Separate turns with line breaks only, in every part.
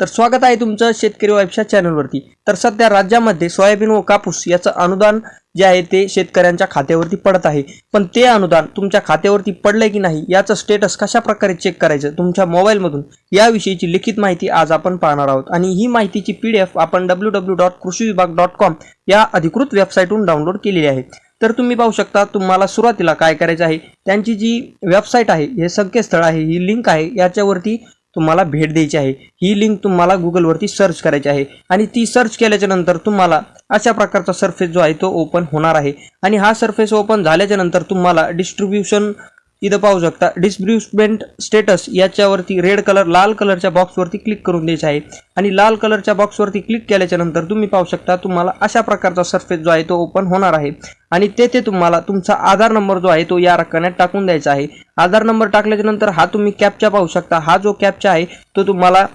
तर स्वागत आहे तुमचं शेतकरी वाईफच्या चॅनलवरती. तर सध्या राज्यामध्ये सोयाबीन व कापूस याचं अनुदान जे आहे ते शेतकऱ्यांच्या खात्यावरती पडत आहे. पण ते अनुदान तुमच्या खात्यावरती पडलंय की नाही याचं स्टेटस कशा प्रकारे चेक करायचं तुमच्या मोबाईलमधून याविषयीची लिखित माहिती आज आपण पाहणार आहोत. आणि ही माहितीची पी डी एफ आपण डब्ल्यू डब्ल्यू डॉट कृषी विभाग डॉट कॉम या अधिकृत वेबसाईटहून डाउनलोड केलेली आहे. तर तुम्ही पाहू शकता तुम्हाला सुरुवातीला काय करायचं आहे त्यांची जी वेबसाईट आहे हे संकेतस्थळ आहे ही लिंक आहे याच्यावरती तुम्हाला भेट द्यायची आहे. ही लिंक तुम्हाला गुगलवरती सर्च करायची आहे. आणि ती सर्च केल्याच्यानंतर तुम्हाला अशा प्रकारचा सरफेस जो आहे तो ओपन होणार आहे. आणि हा सरफेस ओपन झाल्याच्यानंतर तुम्हाला डिस्ट्रीब्युशन इथं पाहू शकता डिस्ट्रीब्युटमेंट स्टेटस याच्यावरती रेड कलर लाल कलरच्या बॉक्सवरती क्लिक करून द्यायचं आहे. आणि लाल कलरच्या बॉक्सवरती क्लिक केल्याच्यानंतर तुम्ही पाहू शकता तुम्हाला अशा प्रकारचा सरफेस जो आहे तो ओपन होणार आहे. आणि तेथे तुम्हाला तुमचा आधार नंबर जो आहे तो या रकान्यात टाकून द्यायचा आहे. आधार नंबर टाकल्याच्या नंतर हा तुम्ही कॅपचा पाहू शकता. हा जो कॅपचा आहे तो तुम्हाला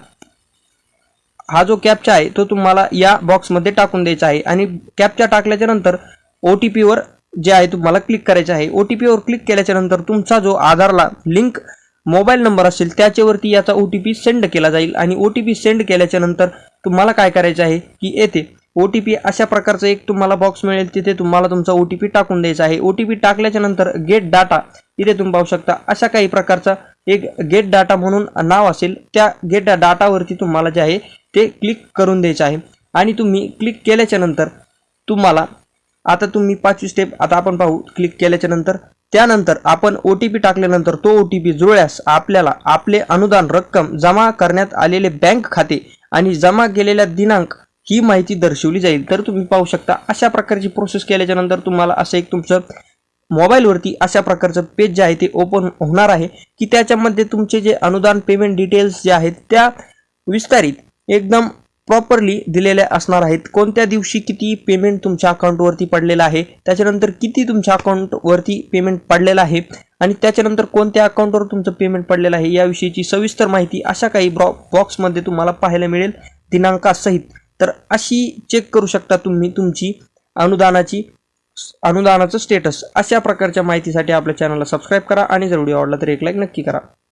हा जो कॅपचा आहे तो तुम्हाला या बॉक्समध्ये टाकून द्यायचा आहे. आणि कॅपचा टाकल्याच्या नंतर ओ टी पीवर जे आहे तुम्हाला क्लिक करायचे आहे. ओ टी पीवर क्लिक केल्याच्यानंतर तुमचा जो आधारला लिंक मोबाईल नंबर असेल त्याच्यावरती याचा ओ टी पी सेंड केला जाईल. आणि ओ टी पी सेंड केल्याच्यानंतर तुम्हाला काय करायचं आहे की येथे ओ टी पी अशा प्रकारचं एक तुम्हाला बॉक्स मिळेल तिथे तुम्हाला तुमचा ओ टी पी टाकून द्यायचा आहे. ओ टी पी टाकल्याच्या नंतर गेट डाटा इथे तुम्ही पाहू शकता. अशा काही प्रकारचा एक गेट डाटा म्हणून नाव असेल त्या गेट डाटावरती तुम्हाला जे आहे ते क्लिक करून द्यायचं आहे. आणि तुम्ही क्लिक केल्याच्यानंतर तुम्हाला आता तुम्ही पाचवी स्टेप आता आपण पाहू क्लिक केल्याच्यानंतर. त्यानंतर आपण ओ टी पी टाकल्यानंतर तो ओ टी पी जुळल्यास आपल्याला आपले अनुदान रक्कम जमा करण्यात आलेले बँक खाते आणि जमा केलेल्या दिनांक ही माहिती दर्शवली जाईल. तर तुम्ही पाहू शकता अशा प्रकारची प्रोसेस केल्याच्यानंतर तुम्हाला असं एक तुमचं मोबाईलवरती अशा प्रकारचं पेज जे आहे ते ओपन होणार आहे की त्याच्यामध्ये तुमचे जे अनुदान पेमेंट डिटेल्स जे आहेत त्या विस्तारित एकदम प्रॉपरली दिलेल्या असणार आहेत. कोणत्या दिवशी किती पेमेंट तुमच्या अकाउंटवरती पडलेलं आहे? त्याच्यानंतर किती तुमच्या अकाउंटवरती पेमेंट पडलेलं आहे? आणि त्याच्यानंतर कोणत्या अकाउंटवर तुमचं पेमेंट पडलेलं आहे? याविषयीची सविस्तर माहिती अशा काही ब्रॉ बॉक्समध्ये तुम्हाला पाहायला मिळेल. दिनांकासहित. तर अशी चेक करू शकता तुम्ही तुमची अनुदानाची अनुदानाचं स्टेटस अशा प्रकारच्या माहितीसाठी आपल्या चॅनलला सबस्क्राईब करा आणि जर व्हिडिओ आवडला तर एक लाईक नक्की करा.